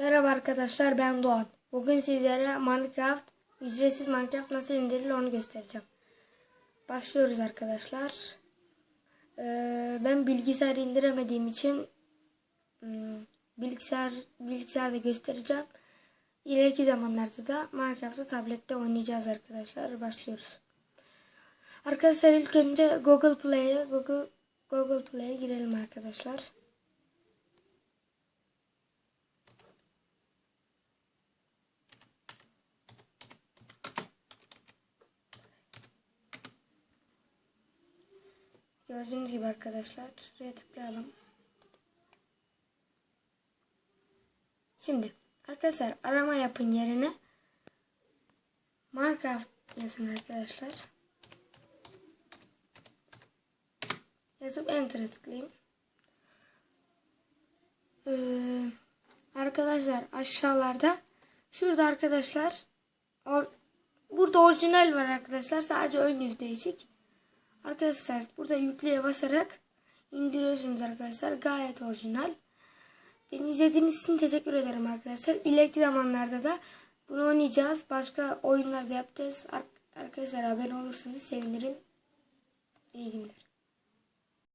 Merhaba arkadaşlar ben Doğan. Bugün sizlere Minecraft, ücretsiz Minecraft nasıl indirilir onu göstereceğim. Başlıyoruz arkadaşlar. Ee, ben bilgisayar indiremediğim için hmm, bilgisayar bilgisayarda göstereceğim. İleriki zamanlarda da Minecraft'ı tablette oynayacağız arkadaşlar. Başlıyoruz. Arkadaşlar ilk önce Google Play'e Google Google Play'e girelim arkadaşlar. Gördüğünüz gibi arkadaşlar şuraya tıklayalım. Şimdi arkadaşlar arama yapın yerine Minecraft yazın arkadaşlar. Yazıp Enter'a tıklayın. Ee, arkadaşlar aşağılarda şurada arkadaşlar or, burada orijinal var arkadaşlar. Sadece ön yüz değişik. Arkadaşlar burada yükleye basarak indiriyorsunuz arkadaşlar. Gayet orijinal. Beni izlediğiniz için teşekkür ederim arkadaşlar. İleriki zamanlarda da bunu oynayacağız. Başka oyunlarda yapacağız. Arkadaşlar abone olursanız sevinirim. İyi günler.